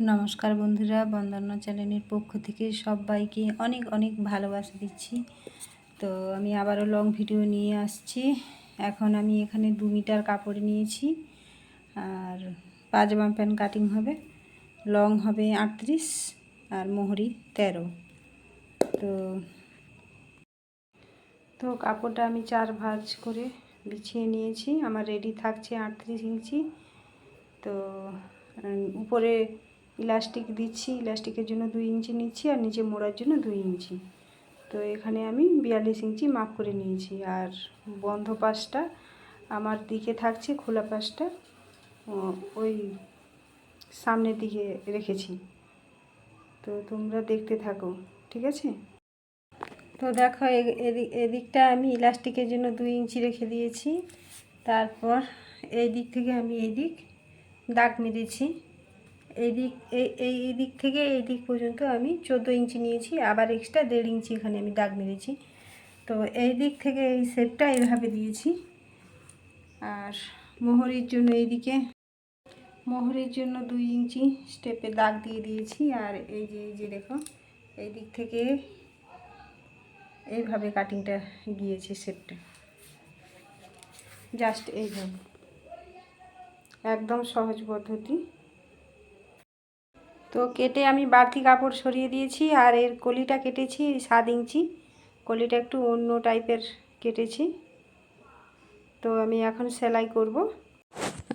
নমস্কার বন্ধুরা, বন্দনা চ্যানেলের পক্ষ থেকে সবাইকে অনেক অনেক ভালোবাসা দিচ্ছি। তো আমি আবারও লং ভিডিও নিয়ে আসছি। এখন আমি এখানে দু মিটার কাপড় নিয়েছি। আর পাজামা প্যান্ট কাটিং হবে লং হবে আটত্রিশ, আর মোহরি তেরো। তো তো কাপড়টা আমি চার ভাঁজ করে বিছিয়ে নিয়েছি। আমার রেডি থাকছে আটত্রিশ ইঞ্চি। তো উপরে ইলাস্টিক দিচ্ছি, ইলাস্টিকের জন্য দুই ইঞ্চি নিচ্ছি আর নিচে মোড়ার জন্য দুই ইঞ্চি। তো এখানে আমি বিয়াল্লিশ ইঞ্চি মাপ করে নিয়েছি আর বন্ধ পাশটা আমার দিকে থাকছে, খোলা পাশটা ওই সামনের দিকে রেখেছি। তো তোমরা দেখতে থাকো, ঠিক আছে? তো দেখো এদিকটা আমি ইলাস্টিকের জন্য দুই ইঞ্চি রেখে দিয়েছি। তারপর এই দিক থেকে আমি এই দিক দাগ মেরেছি। এই দিক, এই এই দিক থেকে এই দিক পর্যন্ত আমি চোদ্দ ইঞ্চি নিয়েছি, আবার এক্সট্রা দেড় ইঞ্চি এখানে আমি দাগ মেরেছি। তো এই দিক থেকে এই শেপটা এইভাবে দিয়েছি। আর মোহরির জন্য এইদিকে, মোহরের জন্য দুই ইঞ্চি স্টেপে দাগ দিয়ে দিয়েছি, আর এই যে এই যে দেখো, এই দিক থেকে এইভাবে কাটিংটা গিয়েছে শেপটা জাস্ট এইভাবে একদম সহজ পদ্ধতি। তো কেটে আমি বাড়তি কাপড় সরিয়ে দিয়েছি আর এর কলিটা কেটেছি সাত ইঞ্চি। কলিটা একটু অন্য টাইপের কেটেছি। তো আমি এখন সেলাই করব।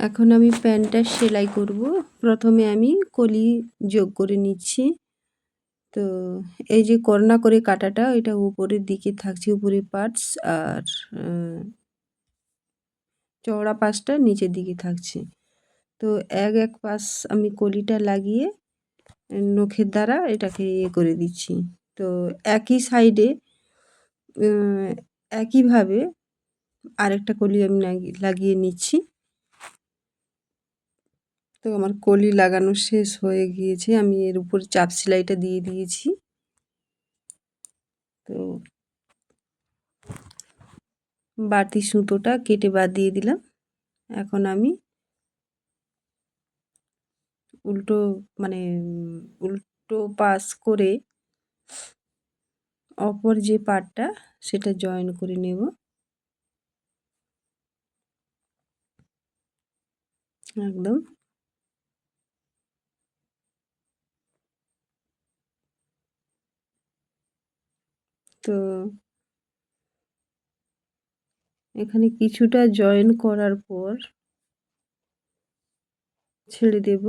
এখন আমি প্যান্টটা সেলাই করব। প্রথমে আমি কলি যোগ করে নিচ্ছি। তো এই যে করনা করে কাটাটা, এটা উপরের দিকে থাকছে উপরের পার্টস আর চওড়া পাশটা নিচের দিকে থাকছে। তো এক এক পাশ আমি কলিটা লাগিয়ে নখের দ্বারা এটাকে ইয়ে করে দিচ্ছি। তো একই সাইডে একইভাবে আরেকটা কলি আমি লাগিয়ে নিচ্ছি। তো আমার কলি লাগানো শেষ হয়ে গিয়েছে। আমি এর উপর চাপ সেলাইটা দিয়ে দিয়েছি। তো বাড়তি সুতোটা কেটে বাদ দিয়ে দিলাম। এখন আমি উল্টো মানে উল্টো পাস করে অপর যে পার্টটা, সেটা জয়েন করে নেব। একদম। তো এখানে কিছুটা জয়েন করার পর ছেড়ে দেব।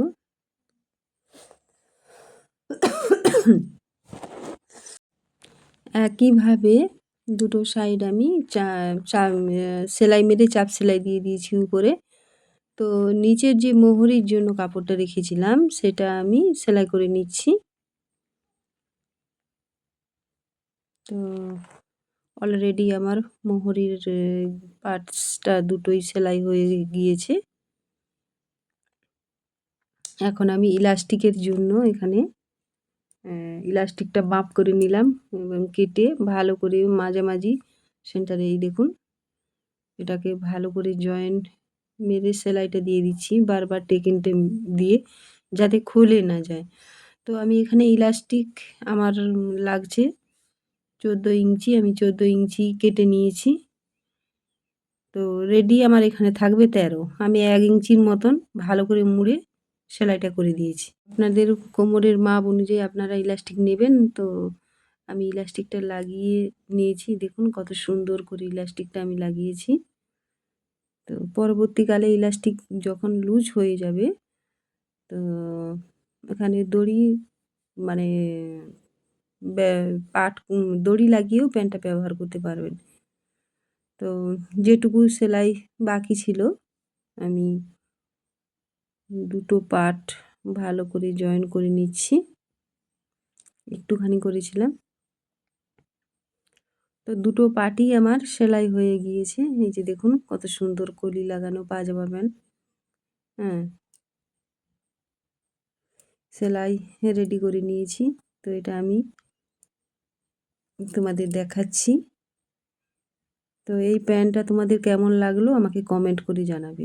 একইভাবে দুটো সাইড আমি চা সেলাই মেরে চাপ সেলাই দিয়ে দিয়েছি উপরে। তো নিচের যে মোহরির জন্য কাপড়টা রেখেছিলাম, সেটা আমি সেলাই করে নিচ্ছি। তো অলরেডি আমার মোহরির পার্টসটা দুটোই সেলাই হয়ে গিয়েছে। এখন আমি ইলাস্টিকের জন্য এখানে ইলাস্টিকটা বাপ করে নিলাম এবং কেটে ভালো করে মাঝামাঝি সেন্টারে এই দেখুন, এটাকে ভালো করে জয়েন্ট মেরে সেলাইটা দিয়ে দিচ্ছি, বারবার টেকিনটে দিয়ে যাতে খুলে না যায়। তো আমি এখানে ইলাস্টিক আমার লাগছে, চোদ্দ ইঞ্চি, আমি চোদ্দ ইঞ্চি কেটে নিয়েছি। তো রেডি আমার এখানে থাকবে তেরো, আমি এক ইঞ্চির মতন ভালো করে মুড়ে সেলাইটা করে দিয়েছি। আপনাদের কোমরের মাপ অনুযায়ী আপনারা ইলাস্টিক নেবেন, তো আমি ইলাস্টিকটা লাগিয়ে নিয়েছি। দেখুন কত সুন্দর করে ইলাস্টিকটা আমি লাগিয়েছি। তো পরবর্তীকালে ইলাস্টিক যখন লুজ হয়ে যাবে, তো এখানে দড়ি মানে পাট, দড়ি লাগিয়েও প্যান্টটা ব্যবহার করতে পারবেন। তো যেটুকু সেলাই বাকি ছিল, আমি দুটো পার্ট ভালো করে জয়েন করে নিচ্ছি। একটুখানি করেছিলাম। তো দুটো পার্টই আমার সেলাই হয়ে গিয়েছে। এই যে দেখুন কত সুন্দর কলি লাগানো পাজামা প্যান্ট হ্যাঁ। সেলাই রেডি করে নিয়েছি। তো এটা আমি তোমাদের দেখাচ্ছি। তো এই প্যান্টটা তোমাদের কেমন লাগল আমাকে কমেন্ট করে জানাবে।